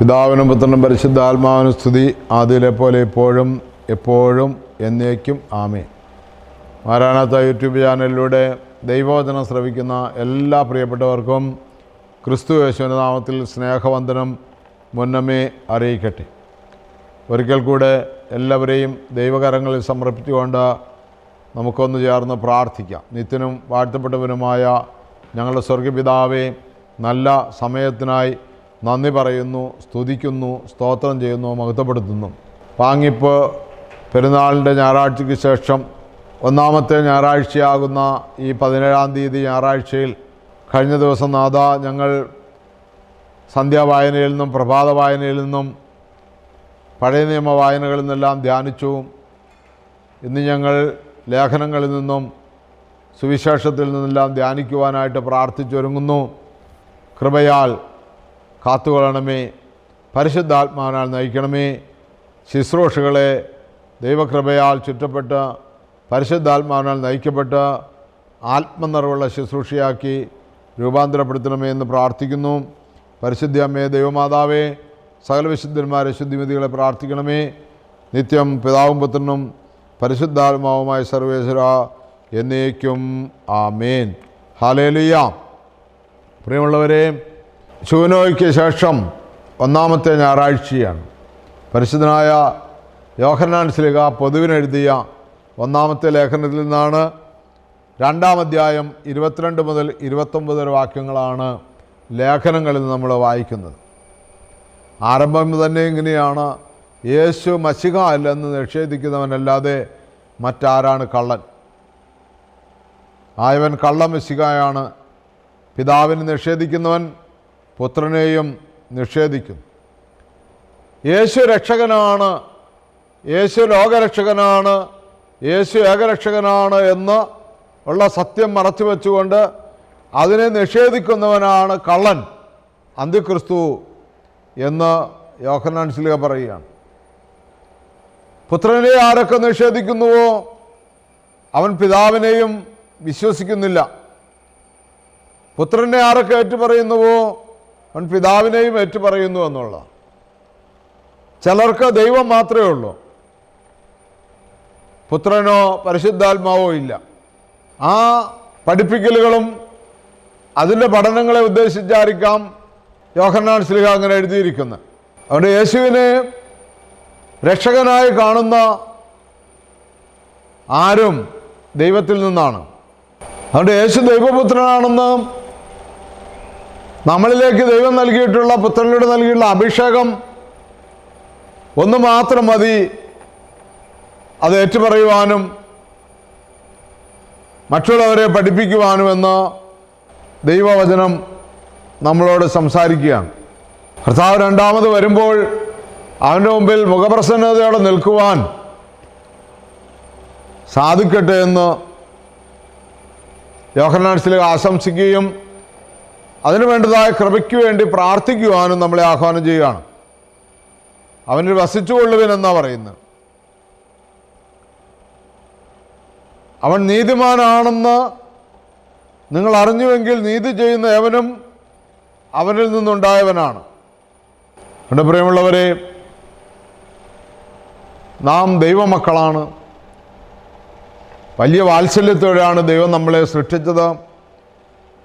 പിതാവിനും പുത്രനും പരിശുദ്ധാത്മാവിനും സ്തുതി. ആദ്യയിലെ പോലെ ഇപ്പോഴും എപ്പോഴും എന്നേക്കും ആമേ മാരാനാത്ത യൂട്യൂബ് ചാനലിലൂടെ ദൈവവചനം ശ്രവിക്കുന്ന എല്ലാ പ്രിയപ്പെട്ടവർക്കും ക്രിസ്തു യേശുവിന്റെ നാമത്തിൽ സ്നേഹവന്ദനം മുന്നമേ അറിയിക്കട്ടെ. ഒരിക്കൽ കൂടെ എല്ലാവരെയും ദൈവകരങ്ങളിൽ സമർപ്പിച്ചുകൊണ്ട് നമുക്കൊന്ന് ചേർന്ന് പ്രാർത്ഥിക്കാം. നിത്യനും വാഴ്ത്തപ്പെട്ടവനുമായ ഞങ്ങളുടെ സ്വർഗപിതാവെ നല്ല സമയത്തിനായി നന്ദി പറയുന്നു സ്തുതിക്കുന്നു സ്തോത്രം ചെയ്യുന്നു മഹത്വപ്പെടുത്തുന്നു. പാങ്ങിപ്പ് പെരുന്നാളിന്റെ ഞായറാഴ്ചയ്ക്ക് ശേഷം ഒന്നാമത്തെ ഞായറാഴ്ചയാകുന്ന ഈ പതിനേഴാം തീയതി ഞായറാഴ്ചയിൽ കഴിഞ്ഞ ദിവസം നാഥ ഞങ്ങൾ സന്ധ്യാവായനയിൽ നിന്നും പ്രഭാത വായനയിൽ നിന്നും പഴയ നിയമ വായനകളിൽ നിന്നെല്ലാം ധ്യാനിച്ചു. ഇന്ന് ഞങ്ങൾ ലേഖനങ്ങളിൽ നിന്നും സുവിശേഷത്തിൽ നിന്നെല്ലാം ധ്യാനിക്കുവാനായിട്ട് പ്രാർത്ഥിച്ചൊരുങ്ങുന്നു. കൃപയാൽ കാത്തുകൊള്ളണമേ. പരിശുദ്ധാത്മാവിനാൽ നയിക്കണമേ. ശുശ്രൂഷകളെ ദൈവകൃപയാൽ ചുറ്റപ്പെട്ട് പരിശുദ്ധാത്മാവിനാൽ നയിക്കപ്പെട്ട ആത്മനിറവുള്ള ശുശ്രൂഷയാക്കി രൂപാന്തരപ്പെടുത്തണമേ എന്ന് പ്രാർത്ഥിക്കുന്നു. പരിശുദ്ധി അമ്മേ ദൈവമാതാവേ സകല വിശുദ്ധന്മാരെ ശുദ്ധിമതികളെ പ്രാർത്ഥിക്കണമേ. നിത്യം പിതാവും പുത്രനും പരിശുദ്ധാത്മാവുമായ സർവേശ്വര എന്നേക്കും ആമേൻ. ഹാലേലിയ പ്രിയമുള്ളവരെ ശൂനോയ്ക്ക് ശേഷം ഒന്നാമത്തെ ഞായറാഴ്ചയാണ്. പരിശുദ്ധനായ യോഹന്നാൻ ശ്ലിക പൊതുവിനെഴുതിയ ഒന്നാമത്തെ ലേഖനത്തിൽ നിന്നാണ് രണ്ടാം അധ്യായം ഇരുപത്തിരണ്ട് മുതൽ ഇരുപത്തൊമ്പത് വരെ വാക്യങ്ങളാണ് ലേഖനങ്ങളിൽ നമ്മൾ വായിക്കുന്നത്. ആരംഭം തന്നെ ഇങ്ങനെയാണ്. യേശു മസിക അല്ലെന്ന് നിഷേധിക്കുന്നവനല്ലാതെ മറ്റാരാണ് കള്ളൻ? ആയവൻ കള്ളം മഷികയാണ് പിതാവിനെ നിഷേധിക്കുന്നവൻ പുത്രനെയും നിഷേധിക്കുന്നു. യേശു രക്ഷകനാണ് യേശു ലോകരക്ഷകനാണ് യേശു ഏകരക്ഷകനാണ് എന്ന് ഉള്ള സത്യം മറച്ചു വെച്ചുകൊണ്ട് അതിനെ നിഷേധിക്കുന്നവനാണ് കള്ളൻ അന്ത്യക്രിസ്തു എന്ന് യോഹന്നാൻ ശിലിക പറയുകയാണ്. പുത്രനെ ആരൊക്കെ നിഷേധിക്കുന്നുവോ അവൻ പിതാവിനെയും വിശ്വസിക്കുന്നില്ല. പുത്രനെ ആരൊക്കെ ഏറ്റുപറയുന്നുവോ അവൻ പിതാവിനെയും ഏറ്റുപറയുന്നു എന്നുള്ള. ചിലർക്ക് ദൈവം മാത്രമേ ഉള്ളൂ. പുത്രനോ പരിശുദ്ധാത്മാവോ ഇല്ല. ആ പഠിപ്പിക്കലുകളും അതിന്റെ പഠനങ്ങളെ ഉദ്ദേശിച്ചായിരിക്കാം യോഹന്നാൻ ശ്രീഹ അങ്ങനെ എഴുതിയിരിക്കുന്നത്. അതുകൊണ്ട് യേശുവിനെ രക്ഷകനായി കാണുന്ന ആരും ദൈവത്തിൽ നിന്നാണ്. അതുകൊണ്ട് യേശു ദൈവപുത്രനാണെന്ന് നമ്മളിലേക്ക് ദൈവം നൽകിയിട്ടുള്ള പുത്രനോട് നൽകിയിട്ടുള്ള അഭിഷേകം ഒന്ന് മാത്രം മതി. അത് ഏറ്റുപറയുവാനും മറ്റുള്ളവരെ പഠിപ്പിക്കുവാനുമെന്ന് ദൈവവചനം നമ്മളോട് സംസാരിക്കുകയാണ്. കർത്താവ് രണ്ടാമത് വരുമ്പോൾ അവന്റെ മുമ്പിൽ മുഖപ്രസന്നതയോടെ നിൽക്കുവാൻ സാധിക്കട്ടെ എന്ന് യോഹന്നാൻസിൽ ആശംസിക്കുകയും അതിനു വേണ്ടതായ കൃപയ്ക്ക് വേണ്ടി പ്രാർത്ഥിക്കുവാനും നമ്മളെ ആഹ്വാനം ചെയ്യുകയാണ്. അവനിൽ വസിച്ചുകൊള്ളുവിനെന്നാ പറയുന്നത്. അവൻ നീതിമാനാണെന്ന് നിങ്ങൾ അറിഞ്ഞുവെങ്കിൽ നീതി ചെയ്യുന്ന എവനും അവനിൽ നിന്നുണ്ടായവനാണ്. എന്റെ പ്രിയമുള്ളവരെ നാം ദൈവമക്കളാണ്. വലിയ വാത്സല്യത്തോടെയാണ് ദൈവം നമ്മളെ സൃഷ്ടിച്ചത്.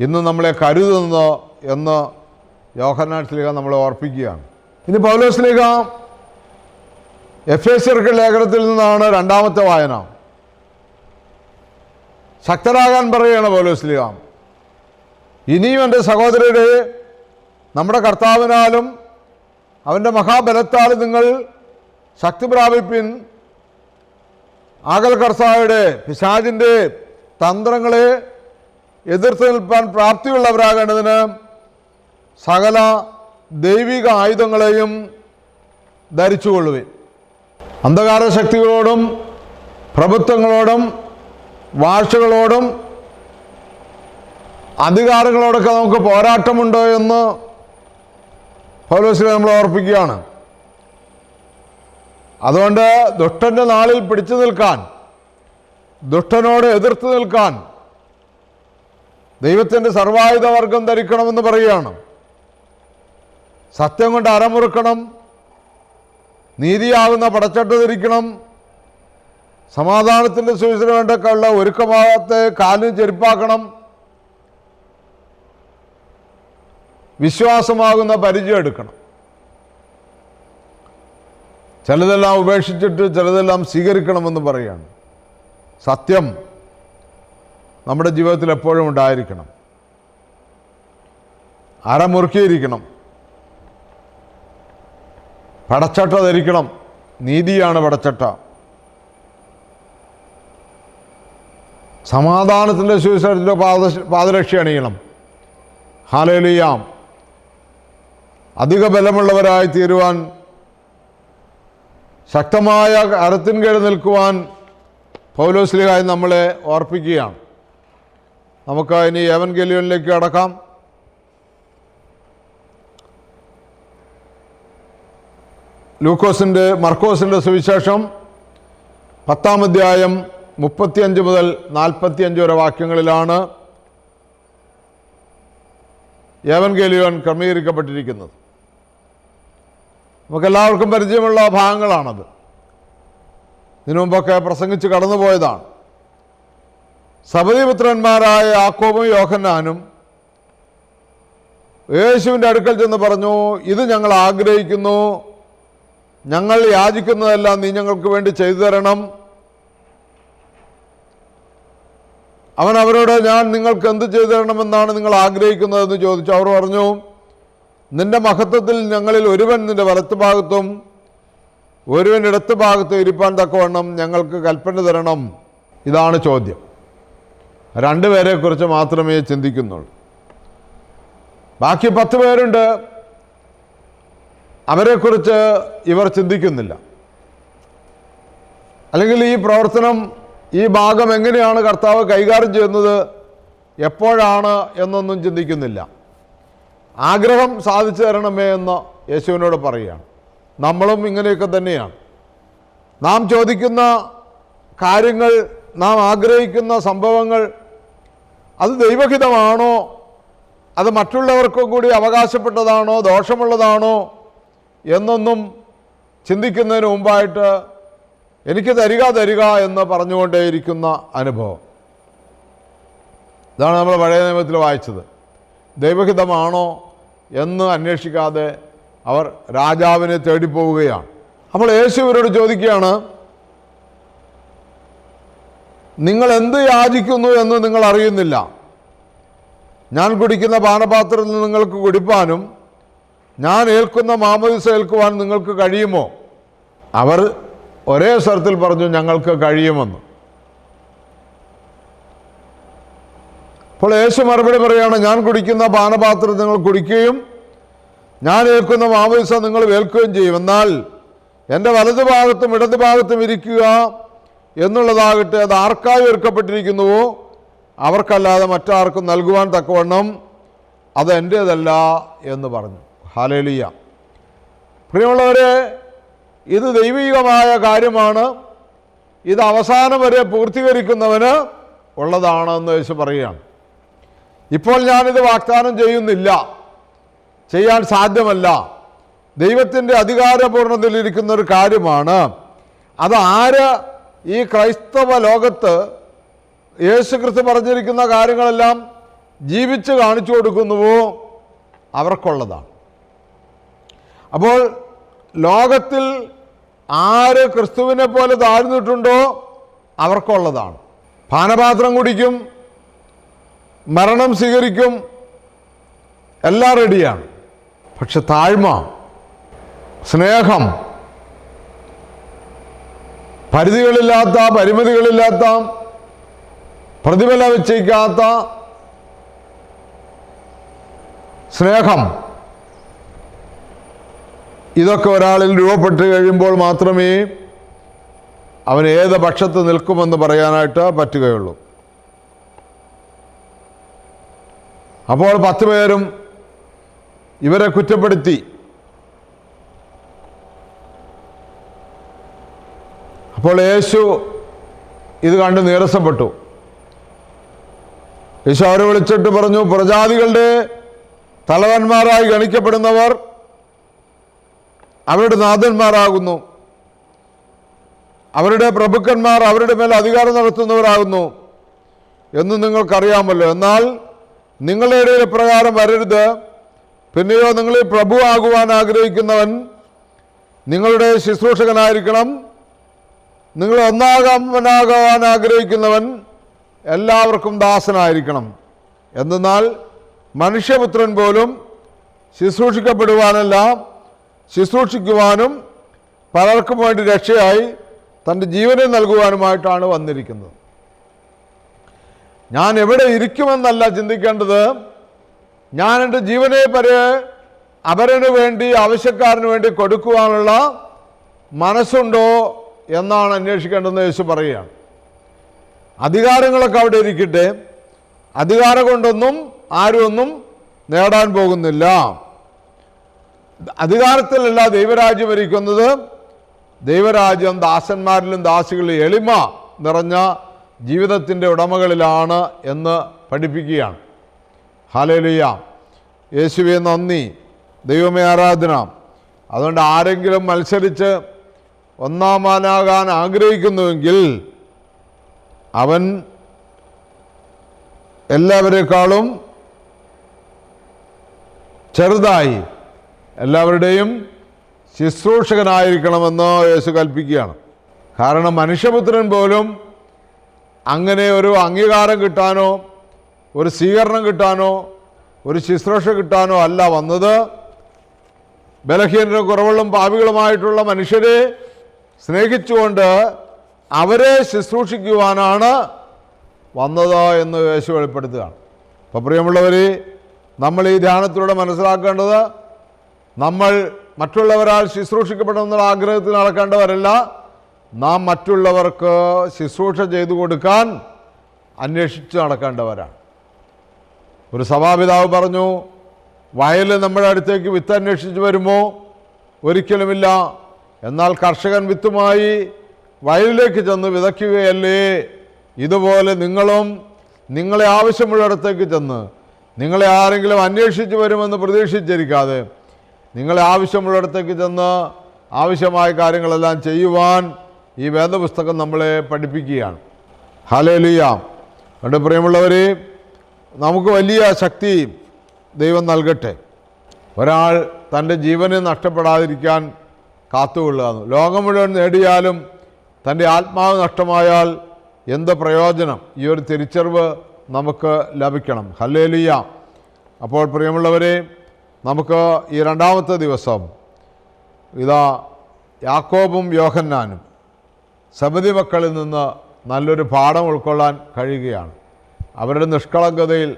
ഇന്ന് നമ്മളെ കരുതുന്നത് എന്ന് യോഹന്നാൻ സ്ലീഹ നമ്മളെ ഓർപ്പിക്കുകയാണ്. ഇനി പൗലോസ്ലേഖ എഫ് എസ് ലേഖനത്തിൽ നിന്നാണ് രണ്ടാമത്തെ വായന. ശക്തരാകാൻ പറയുകയാണ് പൗലോസ്ലിക ഇനിയും എന്റെ സഹോദരരെ നമ്മുടെ കർത്താവിനാലും അവന്റെ മഹാബലത്താലും നിങ്ങൾ ശക്തി പ്രാപിപ്പിൻ. ആകൽ കർത്താവിടെ പിശാജിന്റെ തന്ത്രങ്ങളെ എതിർത്ത് നിൽപ്പാൻ പ്രാപ്തിയുള്ളവരാകേണ്ടതിന് സകല ദൈവിക ആയുധങ്ങളെയും ധരിച്ചുകൊള്ളുവിൻ. അന്ധകാര ശക്തികളോടും പ്രഭുത്വങ്ങളോടും വാഴ്ചകളോടും അധികാരങ്ങളോടൊക്കെ നമുക്ക് പോരാട്ടമുണ്ടോ എന്ന് പൗലോസിനെ നമ്മൾ ഓർപ്പിക്കുകയാണ്. അതുകൊണ്ട് ദുഷ്ടന്റെ നാളിൽ പിടിച്ചു നിൽക്കാൻ ദുഷ്ടനോട് എതിർത്ത് നിൽക്കാൻ ദൈവത്തിന്റെ സർവായുധ വർഗം ധരിക്കണമെന്ന് പറയുകയാണ്. സത്യം കൊണ്ട് അരമുറുക്കണം. നീതിയാകുന്ന പടച്ചട്ട് ധരിക്കണം. സമാധാനത്തിന്റെ സുവിശേഷം വേണ്ടൊക്കെയുള്ള ഒരുക്കഭാഗത്തെ കാലിന് ചെരുപ്പാക്കണം. വിശ്വാസമാകുന്ന പരിചയം എടുക്കണം. ചിലതെല്ലാം ഉപേക്ഷിച്ചിട്ട് ചിലതെല്ലാം സ്വീകരിക്കണമെന്ന് പറയുകയാണ്. സത്യം നമ്മുടെ ജീവിതത്തിൽ എപ്പോഴും ഉണ്ടായിരിക്കണം. അരമുറുക്കിയിരിക്കണം. പടച്ചട്ട ധരിക്കണം. നീതിയാണ് പടച്ചട്ട. സമാധാനത്തിന്റെ സുവിശേഷത്തിന്റെ പാദ പാദരക്ഷ അണിയണം. ഹാലേലിയാം അധിക ബലമുള്ളവരായി തീരുവാൻ ശക്തമായ അരത്തിൻ കീഴ് നിൽക്കുവാൻ പൗലോസ്ലിഹായി നമ്മളെ ഓർപ്പിക്കുകയാണ്. നമുക്ക് ഇനി ഏവൻ ഗലിയോനിലേക്ക് കടക്കാം. ലൂക്കോസിന്റെ മർക്കോസിന്റെ സുവിശേഷം പത്താം അധ്യായം മുപ്പത്തിയഞ്ച് മുതൽ നാൽപ്പത്തിയഞ്ച് വരെ വാക്യങ്ങളിലാണ് ഏവൻ ഗലിയോൻ ക്രമീകരിക്കപ്പെട്ടിരിക്കുന്നത്. നമുക്കെല്ലാവർക്കും പരിചയമുള്ള ഭാഗങ്ങളാണത്. ഇതിനു മുമ്പൊക്കെ പ്രസംഗിച്ച് കടന്നുപോയതാണ്. സബതിപുത്രന്മാരായ യാക്കോബും യോഹന്നാനും യേശുവിന്റെ അടുക്കൽ ചെന്ന് പറഞ്ഞു ഇത് ഞങ്ങൾ ആഗ്രഹിക്കുന്നു. ഞങ്ങൾ യാചിക്കുന്നതെല്ലാം നീ ഞങ്ങൾക്ക് വേണ്ടി ചെയ്തു തരണം. അവൻ അവരോട് ഞാൻ നിങ്ങൾക്ക് എന്ത് ചെയ്തു തരണമെന്നാണ് നിങ്ങൾ ആഗ്രഹിക്കുന്നതെന്ന് ചോദിച്ചു. അവർ പറഞ്ഞു നിന്റെ മഹത്വത്തിൽ ഞങ്ങളിൽ ഒരുവൻ നിന്റെ വലത്ത് ഭാഗത്തും ഒരുവൻ ഇടത്ത് ഭാഗത്തും ഇരിപ്പാൻ തക്കവണ്ണം ഞങ്ങൾക്ക് കൽപ്പന തരണം. ഇതാണ് ചോദ്യം. രണ്ടുപേരെ കുറിച്ച് മാത്രമേ ചിന്തിക്കുന്നുള്ളൂ. ബാക്കി പത്ത് പേരുണ്ട്. അവരെക്കുറിച്ച് ഇവർ ചിന്തിക്കുന്നില്ല. അല്ലെങ്കിൽ ഈ പ്രവർത്തനം ഈ ഭാഗം എങ്ങനെയാണ് കർത്താവ് കൈകാര്യം ചെയ്യുന്നത് എപ്പോഴാണ് എന്നൊന്നും ചിന്തിക്കുന്നില്ല. ആഗ്രഹം സാധിച്ചു തരണമേ എന്ന് യേശുവിനോട് പറയുകയാണ്. നമ്മളും ഇങ്ങനെയൊക്കെ തന്നെയാണ്. നാം ചോദിക്കുന്ന കാര്യങ്ങൾ നാം ആഗ്രഹിക്കുന്ന സംഭവങ്ങൾ അത് ദൈവഹിതമാണോ? അത് മറ്റുള്ളവർക്കും കൂടി അവകാശപ്പെട്ടതാണോ? ദോഷമുള്ളതാണോ? എന്നൊന്നും ചിന്തിക്കുന്നതിന് മുമ്പായിട്ട് എനിക്ക് തരിക തരിക എന്ന് പറഞ്ഞുകൊണ്ടേയിരിക്കുന്ന അനുഭവം. ഇതാണ് നമ്മൾ പഴയ നിയമത്തിൽ വായിച്ചത്. ദൈവഹിതമാണോ എന്ന് അന്വേഷിക്കാതെ അവർ രാജാവിനെ തേടിപ്പോവുകയാണ്. അപ്പോൾ യേശു ഇവരോട് ചോദിക്കുകയാണ് നിങ്ങൾ എന്ത് യാചിക്കുന്നു എന്ന് നിങ്ങൾ അറിയുന്നില്ല. ഞാൻ കുടിക്കുന്ന പാനപാത്രത്തിൽ നിങ്ങൾക്ക് കുടിപ്പാനും ഞാൻ ഏൽക്കുന്ന മാമോദിസ ഏൽക്കുവാൻ നിങ്ങൾക്ക് കഴിയുമോ? അവർ ഒരേ സ്വരത്തിൽ പറഞ്ഞു ഞങ്ങൾക്ക് കഴിയുമെന്ന്. അപ്പോൾ യേശു മറുപടി പറയുകയാണ് ഞാൻ കുടിക്കുന്ന പാനപാത്രം നിങ്ങൾ കുടിക്കുകയും ഞാൻ ഏൽക്കുന്ന മാമോദിസ നിങ്ങൾ ഏൽക്കുകയും ചെയ്യും. എന്നാൽ എന്റെ വലതുഭാഗത്തും ഇടതുഭാഗത്തും ഇടതു ഭാഗത്തും ഇരിക്കുക എന്നുള്ളതാകട്ടെ അത് ആർക്കായി ഒരുക്കപ്പെട്ടിരിക്കുന്നുവോ അവർക്കല്ലാതെ മറ്റാർക്കും നൽകുവാൻ തക്കവണ്ണം അത് എന്റേതല്ല എന്ന് പറഞ്ഞു. ഹാലേലിയ പ്രിയമുള്ളവരെ ഇത് ദൈവികമായ കാര്യമാണ്. ഇത് അവസാനം വരെ പൂർത്തീകരിക്കുന്നവന് ഉള്ളതാണ് എന്ന് യേശു പറയുകയാണ്. ഇപ്പോൾ ഞാനിത് വാഗ്ദാനം ചെയ്യുന്നില്ല. ചെയ്യാൻ സാധ്യമല്ല. ദൈവത്തിന്റെ അധികാരപൂർണതയിലിരിക്കുന്ന ഒരു കാര്യമാണ്. അത് ആര് ഈ ക്രൈസ്തവ ലോകത്ത് യേശു ക്രിസ്തു പറഞ്ഞിരിക്കുന്ന കാര്യങ്ങളെല്ലാം ജീവിച്ച് കാണിച്ചു കൊടുക്കുന്നുവോ അവർക്കുള്ളതാണ്. അപ്പോൾ ലോകത്തിൽ ആര് ക്രിസ്തുവിനെ പോലെ താഴ്ന്നിട്ടുണ്ടോ അവർക്കുള്ളതാണ്. പാനപാത്രം കുടിക്കും മരണം സ്വീകരിക്കും എല്ലാം റെഡിയാണ് പക്ഷെ താഴ്മ സ്നേഹം പരിധികളില്ലാത്ത പരിമിതികളില്ലാത്ത പ്രതിഫല വെച്ചിരിക്കാത്ത സ്നേഹം. ഇതൊക്കെ ഒരാളിൽ രൂപപ്പെട്ട് കഴിയുമ്പോൾ മാത്രമേ അവൻ ഏത് പക്ഷത്ത് നിൽക്കുമെന്ന് പറയാനായിട്ട് പറ്റുകയുള്ളൂ. അപ്പോൾ പത്ത് പേരും ഇവരെ കുറ്റപ്പെടുത്തി. അപ്പോൾ യേശു ഇത് കണ്ട് നീരസപ്പെട്ടു. യേശു അവരെ വിളിച്ചിട്ട് പറഞ്ഞു പ്രജാതികളുടെ തലവന്മാരായി ഗണിക്കപ്പെടുന്നവർ അവരുടെ നാഥന്മാരാകുന്നു. അവരുടെ പ്രഭുക്കന്മാർ അവരുടെ മേൽ അധികാരം നടത്തുന്നവരാകുന്നു എന്ന് നിങ്ങൾക്കറിയാമല്ലോ. എന്നാൽ നിങ്ങളുടെ ഇടയിൽ പ്രകാരം വരരുത്. പിന്നെയോ നിങ്ങളിൽ പ്രഭുവാകുവാൻ ആഗ്രഹിക്കുന്നവൻ നിങ്ങളുടെ ശുശ്രൂഷകനായിരിക്കണം. നിങ്ങൾ ഒന്നാകാൻ ആഗ്രഹിക്കുന്നവൻ എല്ലാവർക്കും ദാസനായിരിക്കണം. എന്തെന്നാൽ മനുഷ്യപുത്രൻ പോലും ശുശ്രൂഷിക്കപ്പെടുവാനല്ല ശുശ്രൂഷിക്കുവാനും പലർക്കും വേണ്ടി രക്ഷയായി തന്റെ ജീവനെ നൽകുവാനുമായിട്ടാണ് വന്നിരിക്കുന്നത്. ഞാൻ എവിടെ ഇരിക്കുമെന്നല്ല ചിന്തിക്കേണ്ടത്. ഞാൻ എന്റെ ജീവനെ പരെ അവരനു വേണ്ടി ആവശ്യക്കാരന് വേണ്ടി കൊടുക്കുവാനുള്ള മനസ്സുണ്ടോ എന്നാണ് അന്വേഷിക്കേണ്ടതെന്ന് യേശു പറയുകയാണ്. അധികാരങ്ങളൊക്കെ അവിടെ ഇരിക്കട്ടെ. അധികാരം കൊണ്ടൊന്നും ആരും ഒന്നും നേടാൻ പോകുന്നില്ല. അധികാരത്തിലല്ല ദൈവരാജ്യം ഭരിക്കുന്നത്. ദൈവരാജ്യം ദാസന്മാരിലും ദാസികളിലും എളിമ നിറഞ്ഞ ജീവിതത്തിന്റെ ഉടമകളിലാണ് എന്ന് പഠിപ്പിക്കുകയാണ്. ഹാലേലുയ യേശുവെ നന്ദി. ദൈവമേ ആരാധന. അതുകൊണ്ട് ആരെങ്കിലും മത്സരിച്ച് ഒന്നാമാനാകാൻ ആഗ്രഹിക്കുന്നുവെങ്കിൽ അവൻ എല്ലാവരെക്കാളും ചെറുതായി എല്ലാവരുടെയും ശുശ്രൂഷകനായിരിക്കണമെന്ന് യേശു കൽപ്പിക്കുകയാണ്. കാരണം മനുഷ്യപുത്രൻ പോലും അങ്ങനെ ഒരു അംഗീകാരം കിട്ടാനോ ഒരു സ്വീകരണം കിട്ടാനോ ഒരു ശുശ്രൂഷ കിട്ടാനോ അല്ല വന്നത്. ബലഹീനരും കുറവുകളും പാപികളുമായിട്ടുള്ള മനുഷ്യരെ സ്നേഹിച്ചുകൊണ്ട് അവരെ ശുശ്രൂഷിക്കുവാനാണ് വന്നത് എന്ന് യേശു വെളിപ്പെടുത്തുകയാണ്. അപ്പോൾ പ്രിയമുള്ളവർ നമ്മൾ ഈ ധ്യാനത്തിലൂടെ മനസ്സിലാക്കേണ്ടത് നമ്മൾ മറ്റുള്ളവരാൽ ശുശ്രൂഷിക്കപ്പെടണമെന്നുള്ള ആഗ്രഹത്തിൽ നടക്കേണ്ടവരല്ല നാം മറ്റുള്ളവർക്ക് ശുശ്രൂഷ ചെയ്തു കൊടുക്കാൻ അന്വേഷിച്ച് നടക്കേണ്ടവരാണ്. ഒരു സഭാപിതാവ് പറഞ്ഞു വയൽ നമ്മുടെ അടുത്തേക്ക് വിത്ത് അന്വേഷിച്ച് വരുമോ? ഒരിക്കലുമില്ല. എന്നാൽ കർഷകൻ വിത്തുമായി വയലിലേക്ക് ചെന്ന് വിതയ്ക്കുകയല്ലേ? ഇതുപോലെ നിങ്ങളും നിങ്ങളെ ആവശ്യമുള്ളിടത്തേക്ക് ചെന്ന് നിങ്ങളെ ആരെങ്കിലും അന്വേഷിച്ചു വരുമെന്ന് പ്രതീക്ഷിച്ചിരിക്കാതെ നിങ്ങളെ ആവശ്യമുള്ളിടത്തേക്ക് ചെന്ന് ആവശ്യമായ കാര്യങ്ങളെല്ലാം ചെയ്യുവാൻ ഈ വേദപുസ്തകം നമ്മളെ പഠിപ്പിക്കുകയാണ്. ഹലേലിയാം അതുകൊണ്ട് പ്രിയമുള്ളവരെ നമുക്ക് വലിയ ശക്തി ദൈവം നൽകട്ടെ. ഒരാൾ തന്റെ ജീവനെ നഷ്ടപ്പെടാതിരിക്കാൻ കാത്തുകൊള്ളുകയെന്ന്. ലോകം മുഴുവൻ നേടിയാലും തന്റെ ആത്മാവ് നഷ്ടമായാൽ എന്ത് പ്രയോജനം? ഈ ഒരു തിരിച്ചറിവ് നമുക്ക് ലഭിക്കണം. ഹല്ലേലിയ. അപ്പോൾ പ്രിയമുള്ളവരെ നമുക്ക് ഈ രണ്ടാമത്തെ ദിവസം ഇതാ യാക്കോബും യോഹന്നാനും സമിതി മക്കളിൽ നിന്ന് നല്ലൊരു പാഠം ഉൾക്കൊള്ളാൻ കഴിയുകയാണ്. അവരുടെ നിഷ്കളങ്കതയിൽ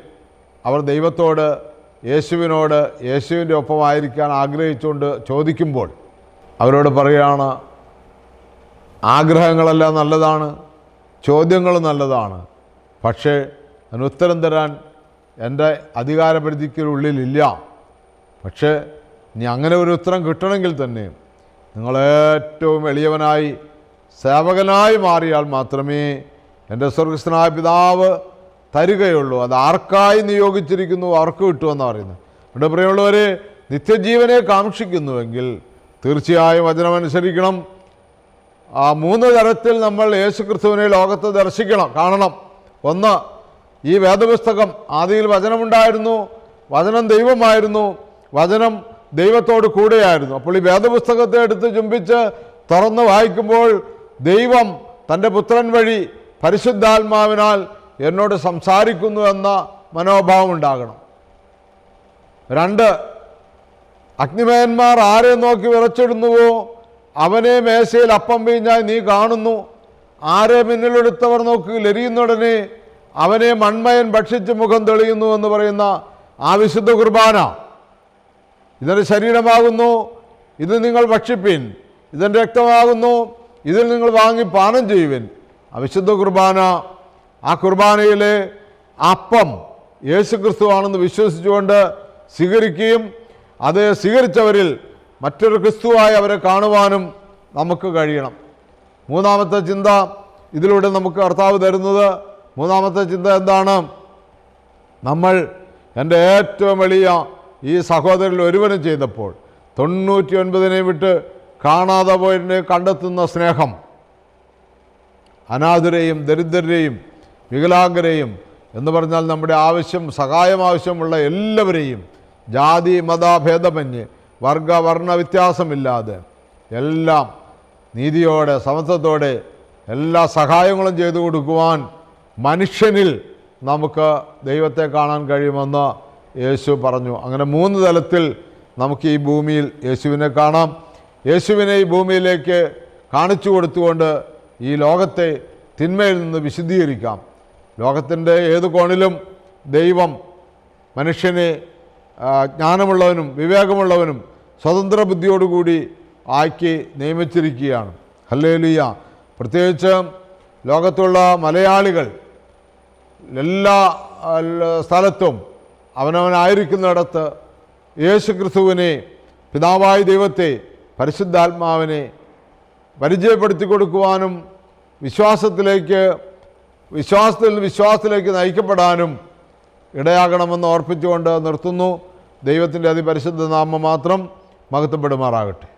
അവർ ദൈവത്തോട് യേശുവിനോട് യേശുവിന്റെ ഒപ്പമായിരിക്കാൻ ആഗ്രഹിച്ചുകൊണ്ട് ചോദിക്കുമ്പോൾ അവരോട് പറയുകയാണ് ആഗ്രഹങ്ങളെല്ലാം നല്ലതാണ് ചോദ്യങ്ങൾ നല്ലതാണ് പക്ഷേ അതിന് ഉത്തരം തരാൻ എന്റെ അധികാരപരിധിക്കുള്ളിലില്ല. പക്ഷേ ഇനി അങ്ങനെ ഒരു ഉത്തരം കിട്ടണമെങ്കിൽ തന്നെ നിങ്ങളേറ്റവും എളിയവനായി സേവകനായി മാറിയാൽ മാത്രമേ എന്റെ സ്വർഗസ്ഥനായ പിതാവ് തരികയുള്ളൂ. അത് ആർക്കായി നിയോഗിച്ചിരിക്കുന്നു അവർക്ക് കിട്ടുമെന്നാണ് പറയുന്നത്. ഇവിടെ പ്രിയമുള്ളവർ നിത്യജീവനെ കാക്ഷിക്കുന്നുവെങ്കിൽ തീർച്ചയായും വചനമനുസരിക്കണം. ആ മൂന്ന് തരത്തിൽ നമ്മൾ യേശുക്രിസ്തുവിനെ ലോകത്ത് ദർശിക്കണം കാണണം. ഒന്ന് ഈ വേദപുസ്തകം ആദിയിൽ വചനമുണ്ടായിരുന്നു വചനം ദൈവമായിരുന്നു വചനം ദൈവത്തോട് കൂടെയായിരുന്നു. അപ്പോൾ ഈ വേദപുസ്തകത്തെ എടുത്ത് ചുംബിച്ച് തുറന്ന് വായിക്കുമ്പോൾ ദൈവം തന്റെ പുത്രൻ വഴി പരിശുദ്ധാത്മാവിനാൽ എന്നോട് സംസാരിക്കുന്നു എന്ന മനോഭാവം ഉണ്ടാകണം. രണ്ട് അഗ്നിമയന്മാർ ആരെ നോക്കി വിറച്ചിടുന്നുവോ? അവനെ മേശയിൽ അപ്പം വീഞ്ഞായി നീ കാണുന്നു. ആരെ മിന്നലെടുത്തവർ നോക്കി ലരിയുന്നുടനെ? അവനെ മൺമയൻ ഭക്ഷിച്ച് മുഖം തെളിയുന്നു എന്ന് പറയുന്ന ആ വിശുദ്ധ കുർബാന. ഇതൊരു ശരീരമാകുന്നു. ഇത് നിങ്ങൾ ഭക്ഷിപ്പിൻ. ഇതിന്റെ രക്തമാകുന്നു. ഇതിൽ നിങ്ങൾ വാങ്ങി പാനം ചെയ്യുവിൻ. ആ വിശുദ്ധ കുർബാന ആ കുർബാനയിലെ അപ്പം യേശുക്രിസ്തുവാണെന്ന് വിശ്വസിച്ചുകൊണ്ട് സ്വീകരിക്കുകയും അത് സ്വീകരിച്ചവരിൽ മറ്റൊരു ക്രിസ്തുവായി അവരെ കാണുവാനും നമുക്ക് കഴിയണം. മൂന്നാമത്തെ ചിന്ത ഇതിലൂടെ നമുക്ക് കർത്താവ് തരുന്നത്. മൂന്നാമത്തെ ചിന്ത എന്താണ്? നമ്മൾ എന്റെ ഏറ്റവും വലിയ ഈ സഹോദരിൽ ഒരുവനും ചെയ്തപ്പോൾ തൊണ്ണൂറ്റി ഒൻപതിനെ വിട്ട് കാണാതെ പോയതിനെ കണ്ടെത്തുന്ന സ്നേഹം അനാഥരെയും ദരിദ്രരെയും വികലാംഗരെയും എന്ന് പറഞ്ഞാൽ നമ്മുടെ ആവശ്യം സഹായം ആവശ്യമുള്ള എല്ലാവരെയും ജാതി മത ഭേദമന്യേ വർഗ വർണ വ്യത്യാസമില്ലാതെ എല്ലാം നീതിയോടെ സമത്വത്തോടെ എല്ലാ സഹായങ്ങളും ചെയ്തു കൊടുക്കുവാൻ മനുഷ്യനിൽ നമുക്ക് ദൈവത്തെ കാണാൻ കഴിയുമെന്ന് യേശു പറഞ്ഞു. അങ്ങനെ മൂന്ന് തലത്തിൽ നമുക്ക് ഈ ഭൂമിയിൽ യേശുവിനെ കാണാം. യേശുവിനെ ഈ ഭൂമിയിലേക്ക് കാണിച്ചു കൊടുത്തുകൊണ്ട് ഈ ലോകത്തെ തിന്മയിൽ നിന്ന് വിശുദ്ധീകരിക്കാം. ലോകത്തിന്റെ ഏത് കോണിലും ദൈവം മനുഷ്യനെ ജ്ഞാനമുള്ളവനും വിവേകമുള്ളവനും സ്വതന്ത്ര ബുദ്ധിയോടുകൂടി ആക്കി നിയമിച്ചിരിക്കുകയാണ്. ഹല്ലേലൂയ. പ്രത്യേകിച്ച് ലോകത്തുള്ള മലയാളികൾ എല്ലാ സ്ഥലത്തും അവനവനായിരിക്കുന്നിടത്ത് യേശു ക്രിസ്തുവിനെ പിതാവായ ദൈവത്തെ പരിശുദ്ധാത്മാവിനെ പരിചയപ്പെടുത്തി കൊടുക്കുവാനും വിശ്വാസത്തിലേക്ക് വിശ്വാസത്തിൽ വിശ്വാസത്തിലേക്ക് നയിക്കപ്പെടാനും ഇടയാകണമെന്ന് ഓർപ്പിച്ചുകൊണ്ട് നിർത്തുന്നു. ദൈവത്തിന്റെ അതിപരിശുദ്ധ നാമം മാത്രം മഹത്വപ്പെടുമാറാകട്ടെ.